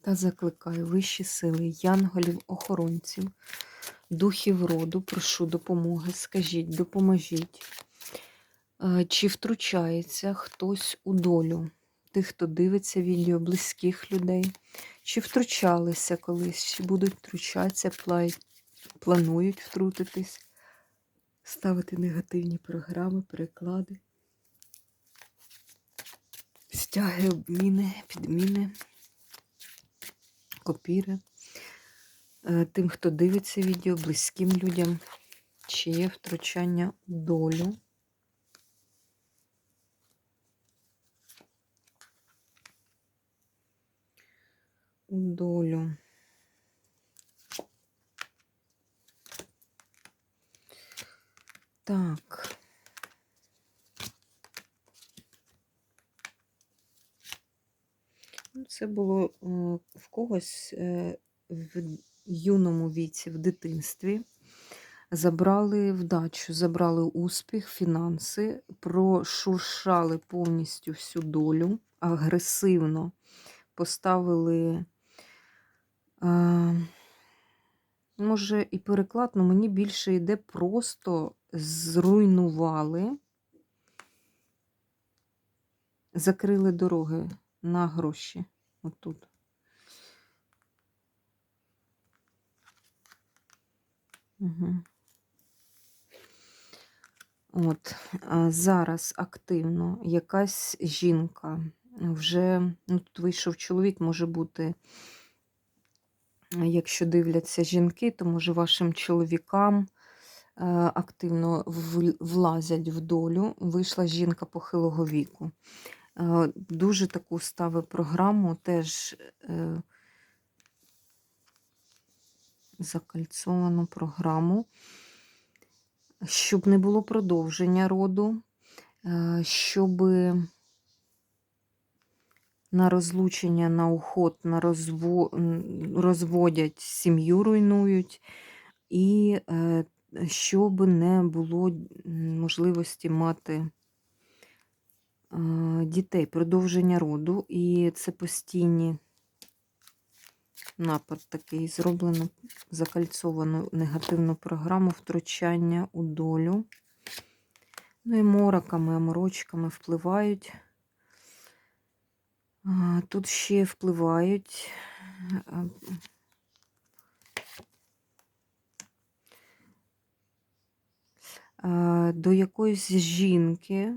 Та закликаю вищі сили, янголів, охоронців, духів роду, прошу допомоги, скажіть, допоможіть. Е, Чи втручається хтось у долю тих, хто дивиться відео, близьких людей, чи втручалися колись, чи будуть втручатися, планують втрутитись, ставити негативні програми, переклади, стяги, обміни, підміни копіри. Е, Тим, хто дивиться відео, близьким людям, чи є втручання долю. У долю. Так. Це було е, в когось е, в юному віці, в дитинстві. Забрали вдачу, забрали успіх, фінанси, прошуршали повністю всю долю, агресивно поставили, е, може, і переклад, але мені більше йде, просто зруйнували, закрили дороги на гроші. Отут. Угу. От, а зараз активно якась жінка вже, ну, тут вийшов чоловік, може бути, якщо дивляться жінки, то може вашим чоловікам е, активно влазять в долю. Вийшла жінка похилого віку. Е, Дуже таку ставив програму, теж е, закальцовану програму, щоб не було продовження роду, е, щоб на розлучення, на уход, на розво... розводять сім'ю, руйнують, і е, щоб не було можливості мати дітей, продовження роду. І це постійні напад такий зроблено, закальцовану негативну програму втручання у долю. Ну і мороками, аморочками впливають. Тут ще впливають. До якоїсь жінки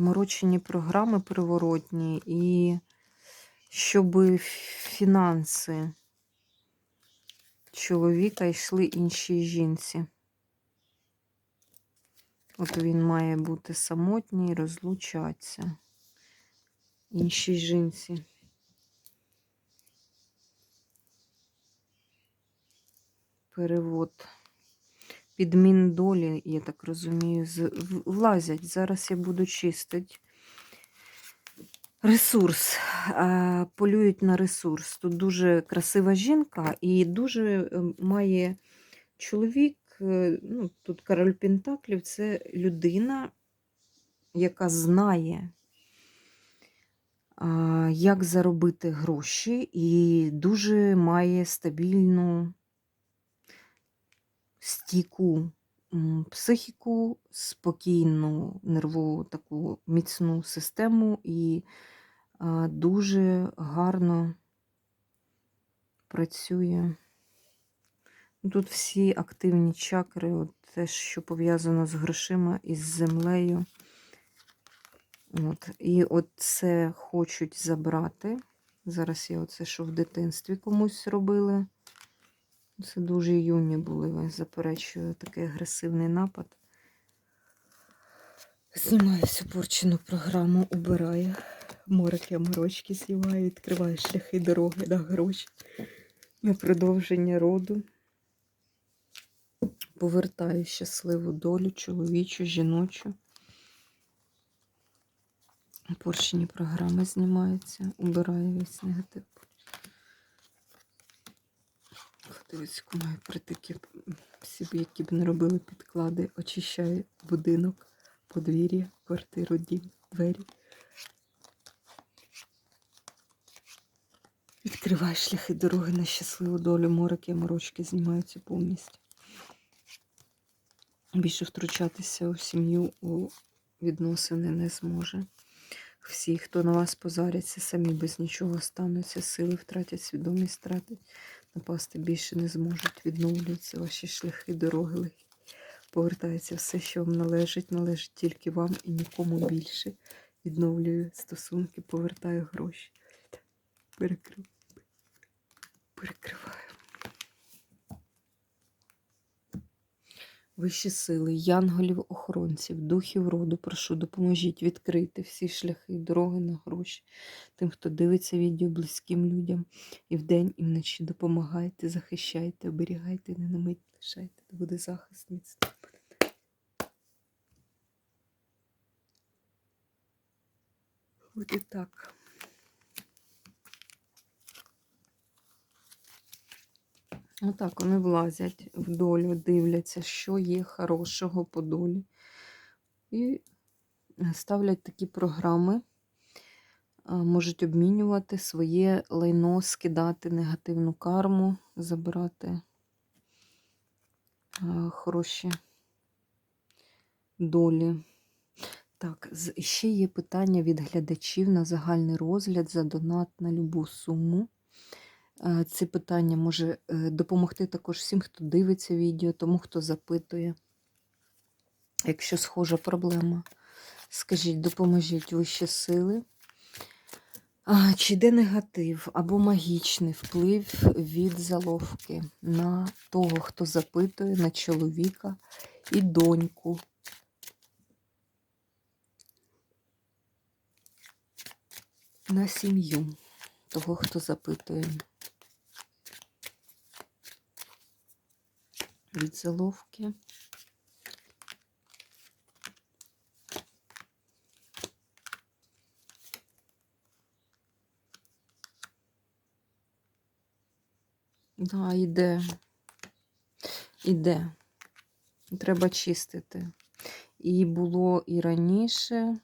морочені програми приворотні, і щоб фінанси чоловіка йшли іншій жінці. От він має бути самотній, розлучатися іншій жінці. Перевод. Підмін долі, я так розумію, влазять. Зараз я буду чистити. Ресурс. Полюють на ресурс. Тут дуже красива жінка і дуже е, має чоловік. е, Ну, тут король Пентаклів це людина, яка знає, як заробити гроші, і дуже має стабільну, стійку психіку, спокійну нервову таку міцну систему і дуже гарно працює. Ну, Тут всі активні чакри, от те, що пов'язано з грошима і з землею. От. І от це хочуть забрати. Зараз я оце, що в дитинстві комусь робили. Це дуже юні були, заперечую такий агресивний напад. Знімаю всю порчену програму, убираю. Морики, морочки знімаю, відкриваю шляхи дороги на гроші, на продовження роду. Повертаю щасливу долю, чоловічу, жіночу. Поршені програми знімаються, убираю весь негатив. Дивіться, маю притики всі, які б не робили підклади, очищаю будинок, подвір'я, квартиру, дім, двері. Відкриваю шляхи дороги на щасливу долю, морики, морочки знімаються повністю. Більше втручатися у сім'ю, у відносини не зможе. Всі, хто на вас позаряться, самі без нічого стануться, сили втратять, свідомість втратять, напасти більше не зможуть, відновлюються ваші шляхи, дороги легкі. Повертається все, що вам належить, належить тільки вам і нікому більше. Відновлюю стосунки, повертаю гроші. Перекрив... Перекриваю. Вищі сили, янголів, охоронців, духів роду, прошу, допоможіть відкрити всі шляхи, дороги на гроші тим, хто дивиться відео близьким людям і вдень, і вночі допомагайте, захищайте, оберігайте, не на мить лишайте, де буде захист міцний. І так. Отак вони влазять в долю, дивляться, що є хорошого по долі. І ставлять такі програми, можуть обмінювати своє лайно, скидати негативну карму, забирати хороші долі. Так, ще є питання від глядачів на загальний розгляд за донат на любу суму. Е, Це питання може е, допомогти також всім, хто дивиться відео, тому хто запитує. Якщо схожа проблема, скажіть, допоможіть вищі сили. А, Чи йде негатив або магічний вплив від заловки на того, хто запитує, на чоловіка і доньку? На сім'ю того, хто запитує. Від заловки. Да, йде. Іде. Треба чистити. І було і раніше.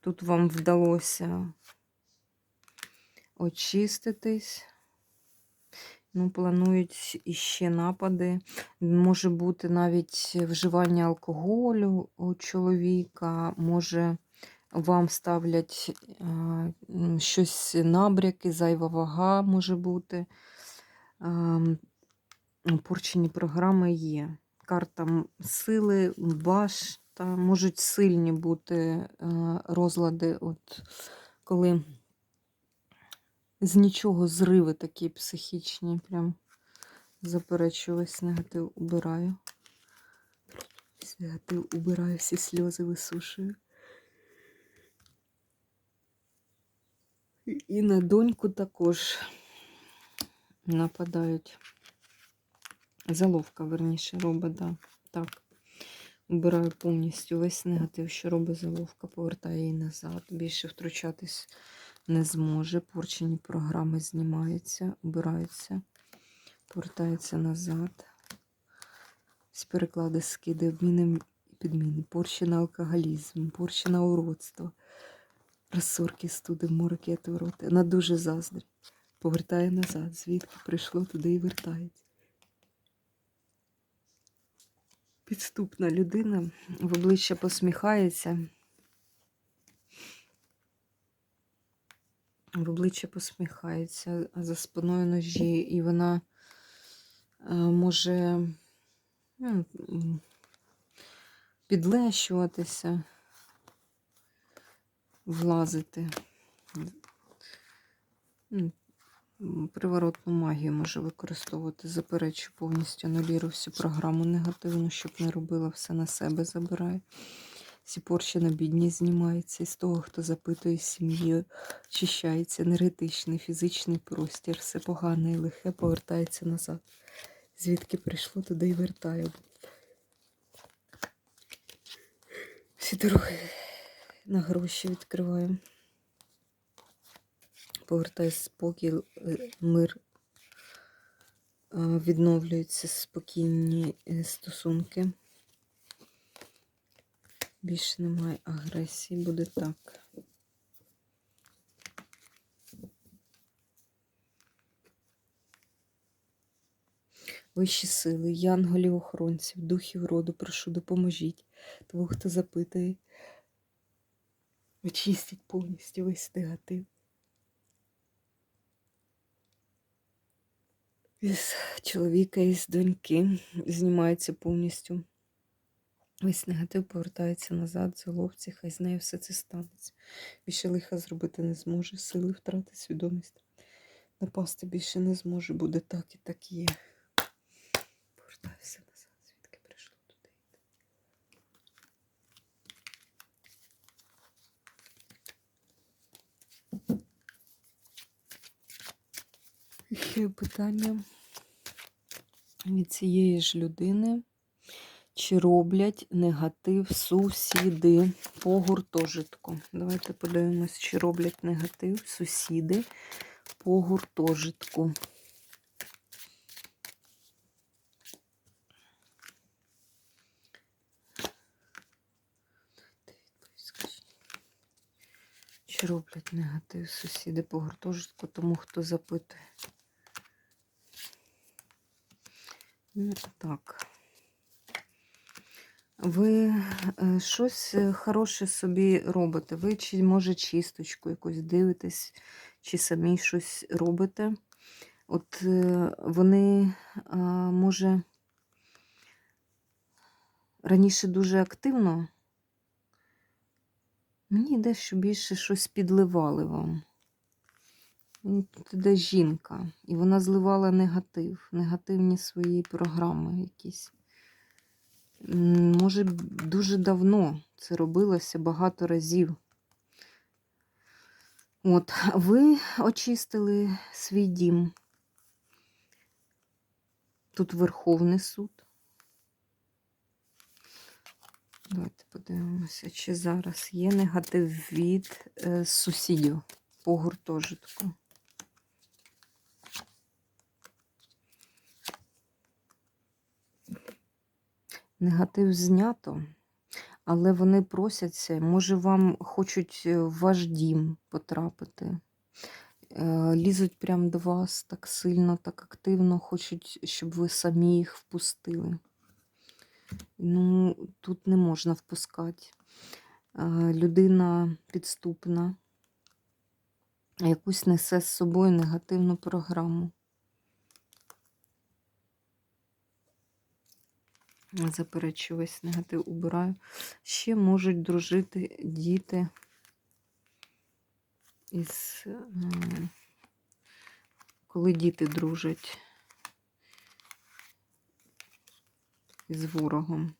Тут вам вдалося очиститись. Ну, планують іще напади. Може бути навіть вживання алкоголю у чоловіка, може вам ставлять щось набряки, зайва вага може бути. Порчені програми є. Карта сили, башта, можуть сильні бути е, розлади, от коли з нічого зриви такі психічні, прям заперечую весь негатив убираю. Весь негатив убираю, всі сльози висушую. І- на доньку також нападають. Заловка, верніше, робить, да. так. Убираю повністю весь негатив, що робить заловка, повертаю її назад. Більше втручатись не зможе. Порчені програми знімаються, обираються, повертаються назад. Всі переклади, скиди, обміни і підміни. Порчена алкоголізм, порчена уродство, розсорки, студи, мороки, отвороти. Вона дуже заздрить. Повертає назад, звідки прийшло, туди і вертається. Підступна людина в обличчя посміхається. В обличчя посміхається, а за спиною ножі, і вона е, може ну, підлещуватися, влазити. Ну, Приворотну магію може використовувати, заперечу повністю анулірую всю програму негативну, щоб не робила все на себе, забираю. Всі порчі на бідні знімаються. І з того, хто запитує сім'єю, очищається енергетичний, фізичний простір, все погане і лихе повертається назад. Звідки прийшло, туди й вертає. Всі дороги на гроші відкриваємо. Повертає спокій, е, мир. Відновлюються спокійні е, стосунки. Більше немає агресії, буде так. Вищі сили, янголів, охоронців, духів роду, прошу, допоможіть. Того, хто запитує, очистіть повністю весь негатив. Із чоловіка, із доньки знімається повністю. Весь негатив повертається назад, зголовці, хай з нею все це станеться. Більше лиха зробити не зможе, сили втрати свідомість. Напасти більше не зможе, буде так і так є. Повертаю все назад, звідки прийшло туди. йде. Питання від цієї ж людини. Чи роблять негатив сусіди по гуртожитку? Давайте подивимось, чи роблять негатив сусіди по гуртожитку. Чи роблять негатив сусіди по гуртожитку, тому хто запитує? Ну, Так. Ви щось е, хороше собі робите. Ви чи, може, чисточку якусь дивитесь, чи самі щось робите. От е, вони, може, раніше дуже активно. Мені йде, що більше щось підливали вам. Тут іде жінка, і вона зливала негатив, негативні свої програми якісь. Може, дуже давно це робилося багато разів. От, ви очистили свій дім. Тут Верховний суд. Давайте подивимося, чи зараз є негатив від е, сусідів по гуртожитку. Негатив знято, але вони просяться, може, вам хочуть е, в ваш дім потрапити. Е, Лізуть прямо до вас так сильно, так активно, хочуть, щоб ви самі їх впустили. Ну, тут не можна впускати. Е, Людина підступна, якусь несе з собою негативну програму. Заперечую весь негатив убираю. Ще можуть дружити діти із. Коли діти дружать із ворогом,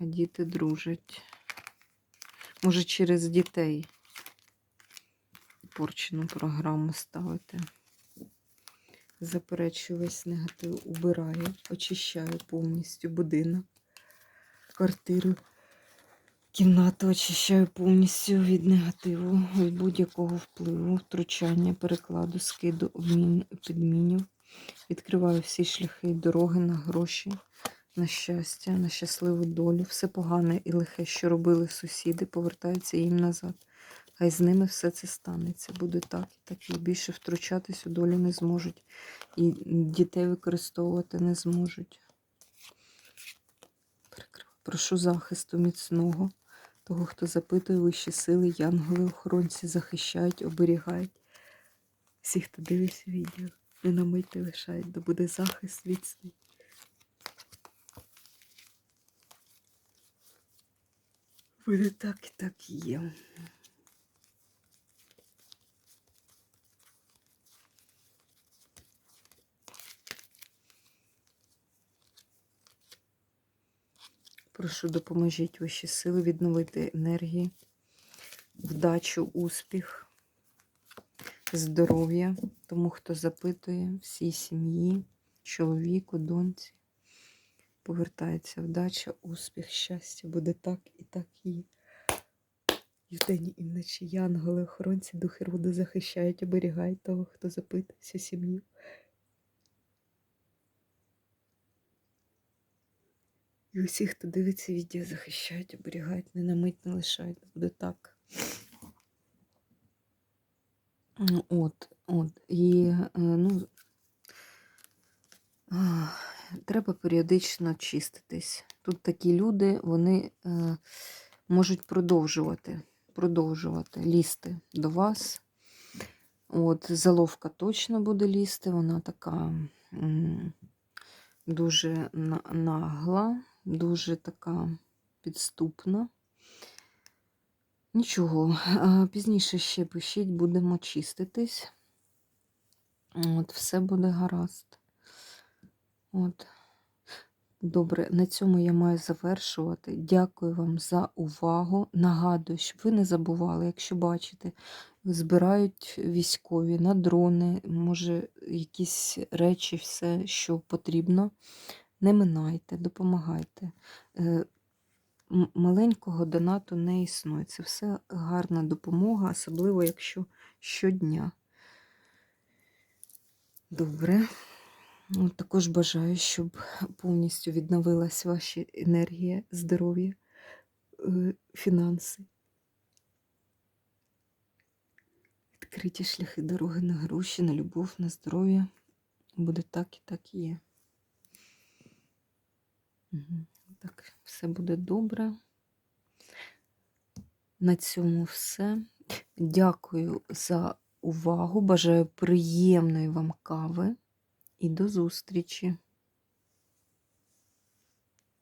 а діти дружать. Може, через дітей порчену програму ставити. Заперечую весь негатив, убираю, очищаю повністю будинок, квартиру, кімнату очищаю повністю від негативу, від будь-якого впливу, втручання, перекладу, скиду, обмін, підмінів. Відкриваю всі шляхи дороги на гроші, на щастя, на щасливу долю. Все погане і лихе, що робили сусіди, повертається їм назад. Хай з ними все це станеться. Буде так і так. І більше втручатись у долю не зможуть. І дітей використовувати не зможуть. Прошу захисту міцного. Того, хто запитує вищі сили, янголи, охоронці захищають, оберігають. Всі, хто дивиться відео, не на мить не лишають, де буде захист міцний. Буде так і так і є. Прошу, допоможіть вищі сили відновити енергії, вдачу, успіх, здоров'я тому, хто запитує, всій сім'ї, чоловіку, доньці. Повертається вдача, успіх, щастя. Буде так і так і. І вдень, і вночі янголи, охоронці, духи роду захищають, оберігають того, хто запитує всю сім'ю. І усіх, хто дивиться відео, захищають, оберігають, не на мить не лишають. Буде так. Ну, От, от. І е, ну, треба періодично чиститись. Тут такі люди, вони е, можуть продовжувати, продовжувати лізти до вас. От, заловка точно буде лізти, вона така дуже на- нагла, дуже така підступна. Нічого, пізніше ще пишіть, будемо чиститись. От, все буде гаразд. От. Добре, на цьому я маю завершувати. Дякую вам за увагу. Нагадую, щоб ви не забували, якщо бачите, збирають військові на дрони, може, якісь речі, все, що потрібно. Не минайте, допомагайте. Е, Маленького донату не існує. Це все гарна допомога, особливо якщо щодня. Добре. Ну, також бажаю, щоб повністю відновилась ваша енергія, здоров'я, е, фінанси. Відкриті шляхи дороги на гроші, на любов, на здоров'я. Буде так і так і є. Так, все буде добре. На цьому все. Дякую за увагу. Бажаю приємної вам кави і до зустрічі!